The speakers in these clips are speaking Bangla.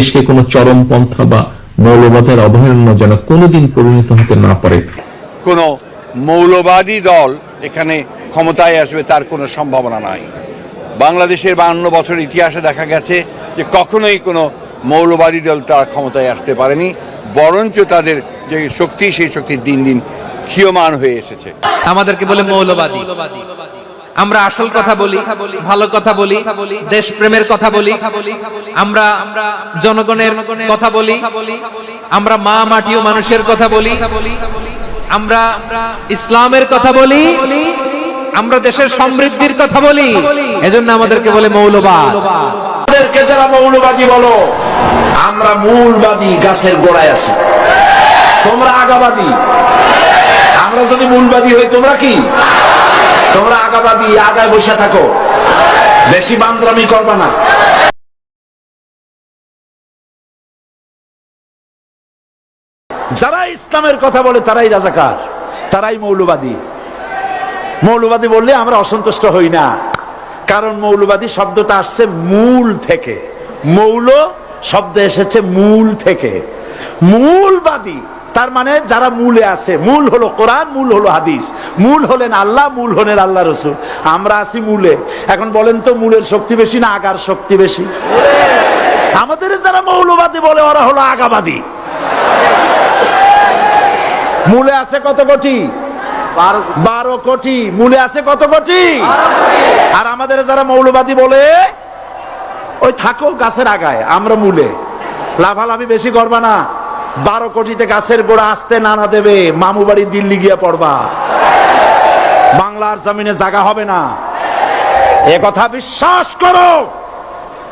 দেশকে কোনো চরমপন্থা বা মৌলবাদের অভয়ারণ্য যেন কোনোদিন পরিণত হতে না পারে। কোনো মৌলবাদী দল এখানে ক্ষমতায় আসবে তার কোনো সম্ভাবনা নাই। বাংলাদেশের বাহান্ন বছর ইতিহাসে দেখা গেছে যে কখনোই কোনো মৌলবাদী দল তারা ক্ষমতায় আসতে পারেনি বরঞ্চ তাদের যে শক্তি সেই শক্তি দিন দিন ক্ষীয়মান হয়ে এসেছে। আমাদেরকে বলে মৌলবাদী। আমরা আসল কথা বলি ভালো কথা বলি দেশ প্রেমের কথা বলি আমরা জনগণের কথা বলি আমরা মা মাটি ও মানুষের কথা বলি আমরা ইসলামের কথা বলি আমরা দেশের সমৃদ্ধির কথা বলি এজন্য আমাদেরকে বলে মৌলবাদ আমাদেরকে যারা মৌলবাদী বলো আমরা মূলবাদী গাছের গোড়ায় আছি তোমরা আগাবাদী আমরা যদি মূলবাদী হই, তোমরা কি? তোমরা আগাবাদী, আগায় বসে থাকো। বেশি বান্দ্রামি করবা না। যারা ইসলামের কথা বলে, তারাই রাজাকার, তারাই মৌলবাদী। মৌলবাদী বললে আমরা অসন্তুষ্ট হই না। কারণ মৌলবাদী শব্দটা আসছে মূল থেকে। মৌল শব্দ এসেছে মূল থেকে। মূলবাদী তার মানে যারা মূলে আছে মূল হলো কোরআন মূল হলো হাদিস। মূল হলেন আল্লাহ মূল হলেন আল্লাহ রসুল। আমরা আছি মূলে। এখন বলেন তো মূলের শক্তি বেশি না আগার শক্তি বেশি? আমাদের যারা মৌলবাদী বলে ওরা হলো আগাবাদী। মূলে আছে কত কোটি? বারো কোটি। মূলে আছে কত কোটি? আর আমাদের যারা মৌলবাদী বলে ওই থাকো গাছের আগায় আমরা মূলে। লাভালাভি বেশি করবা না। বারো কোটিতে গাছের গোড়া আসতে নানা দেবে, মামু বাড়ি দিল্লি গিয়ে পড়বা। বাংলার জমিনে জায়গা হবে না। এ কথা বিশ্বাস করো।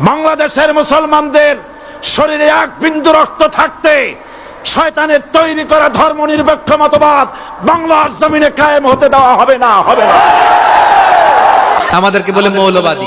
বাংলাদেশের মুসলমানদের শরীরে এক বিন্দু রক্ত থাকতে শয়তানের তৈরি করা ধর্ম নিরপেক্ষ মতবাদ বাংলার জমিনে কায়েম হতে দেওয়া হবে না হবে না। আমাদেরকে বলে মৌলবাদী।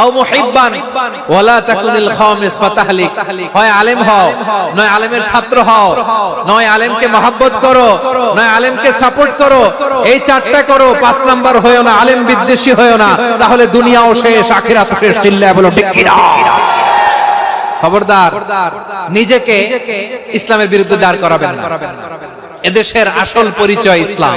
আও মুহিব্বান, ওয়ালা তাকুনিল খামিস ফাতাহলিক। হয় আলেম হও, নয় আলেমের ছাত্র হও, নয় আলেমকে করো, নয় আলেমকে সাপোর্ট করো, এই চারটা করো, পাঁচ নাম্বার না, আলেম বিদ্বেষী না, তাহলে দুনিয়াও শেষ শেষ, চিল্লায় বলো, ঠিক খবরদার, নিজেকে ইসলামের বিরুদ্ধে দাঁড় করাবেন না। এদেশের আসল পরিচয় ইসলাম।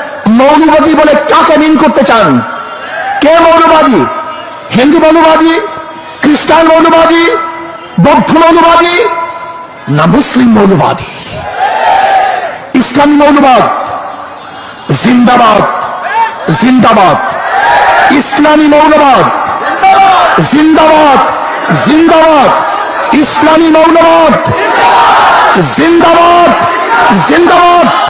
মৌলবাদী বলে কাকে মিন করতে চান? কে মৌলবাদী? হিন্দু মৌলবাদী? খ্রিস্টান মৌলবাদী? বৌদ্ধ মৌলবাদী? না, মুসলিম মৌলবাদী? ইসলামী মৌলবাদ? জিন্দাবাদ। জিন্দাবাদ। ইসলামী মৌলবাদ? জিন্দাবাদ। জিন্দাবাদ। ইসলামী মৌলবাদ? জিন্দাবাদ। জিন্দাবাদ।